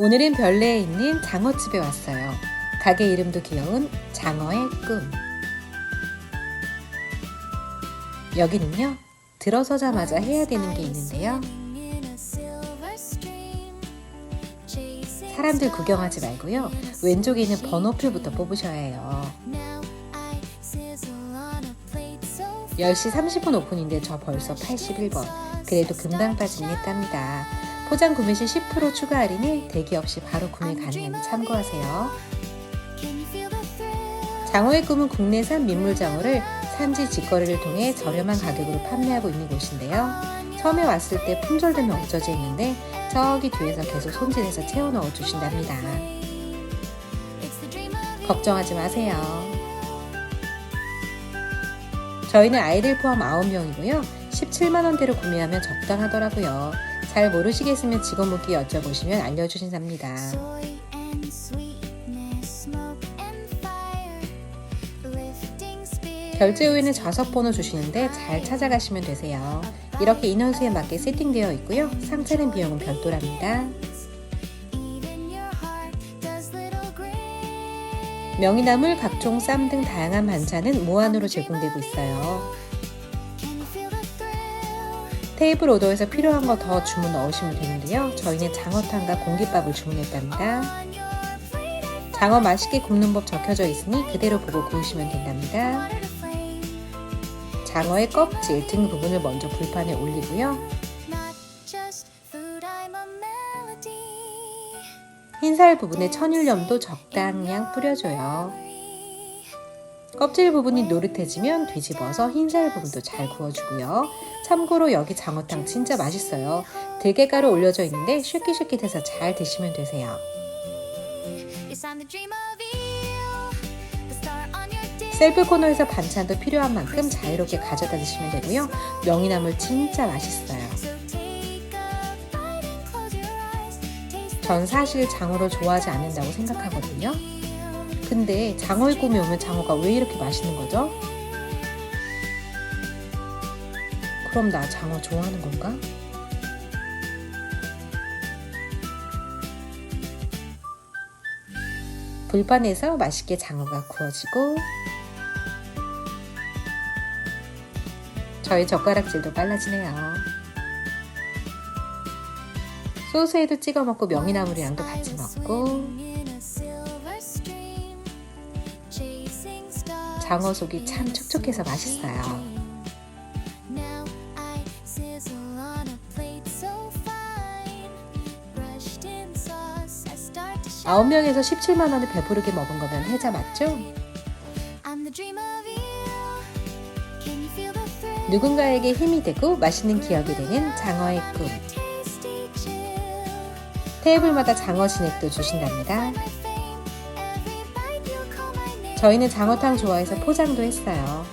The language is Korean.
오늘은 별내에 있는 장어집에 왔어요. 가게 이름도 귀여운 장어의 꿈. 여기는요, 들어서자마자 해야 되는 게 있는데요. 사람들 구경하지 말고요. 왼쪽에 있는 번호표부터 뽑으셔야 해요. 10시 30분 오픈인데 저 벌써 81번. 그래도 금방 빠지겠답니다. 포장 구매 시 10% 추가 할인에 대기 없이 바로 구매 가능하니 참고하세요. 장어의 꿈은 국내산 민물장어를 산지 직거래를 통해 저렴한 가격으로 판매하고 있는 곳인데요. 처음에 왔을 때 품절되면 어쩌지 했는데 저기 뒤에서 계속 손질해서 채워 넣어 주신답니다. 걱정하지 마세요. 저희는 아이들 포함 9명이고요. 17만원대로 구매하면 적당하더라고요. 잘 모르시겠으면 직원분께 여쭤보시면 알려주신답니다. 결제 후에는 좌석 번호 주시는데 잘 찾아가시면 되세요. 이렇게 인원수에 맞게 세팅되어 있고요. 상차는 비용은 별도랍니다. 명이나물, 각종 쌈 등 다양한 반찬은 무한으로 제공되고 있어요. 테이블 오더에서 필요한 거 더 주문 넣으시면 되는데요. 저희는 장어탕과 공깃밥을 주문했답니다. 장어 맛있게 굽는 법 적혀져 있으니 그대로 보고 구우시면 된답니다. 장어의 껍질 등 부분을 먼저 불판에 올리고요. 흰살 부분에 천일염도 적당량 뿌려줘요. 껍질 부분이 노릇해지면 뒤집어서 흰살 부분도 잘 구워주고요. 참고로 여기 장어탕 진짜 맛있어요. 들깨가루 올려져 있는데 쉐킷쉐킷해서 잘 드시면 되세요. 셀프 코너에서 반찬도 필요한 만큼 자유롭게 가져다 드시면 되고요. 명이나물 진짜 맛있어요. 전 사실 장어를 좋아하지 않는다고 생각하거든요. 근데 장어의 꿈이 오면 장어가 왜 이렇게 맛있는 거죠? 그럼 나 장어 좋아하는 건가? 불판에서 맛있게 장어가 구워지고 저희 젓가락질도 빨라지네요. 소스에도 찍어 먹고 명이나물이랑도 같이 먹고 장어 속이 참 촉촉해서 맛있어요. 아홉 명에서 17만 원을 배부르게 먹은 거면 해자 맞죠? 누군가에게 힘이 되고 맛있는 기억이 되는 장어의 꿈. 테이블마다 장어 진액도 주신답니다. 저희는 장어탕 좋아해서 포장도 했어요.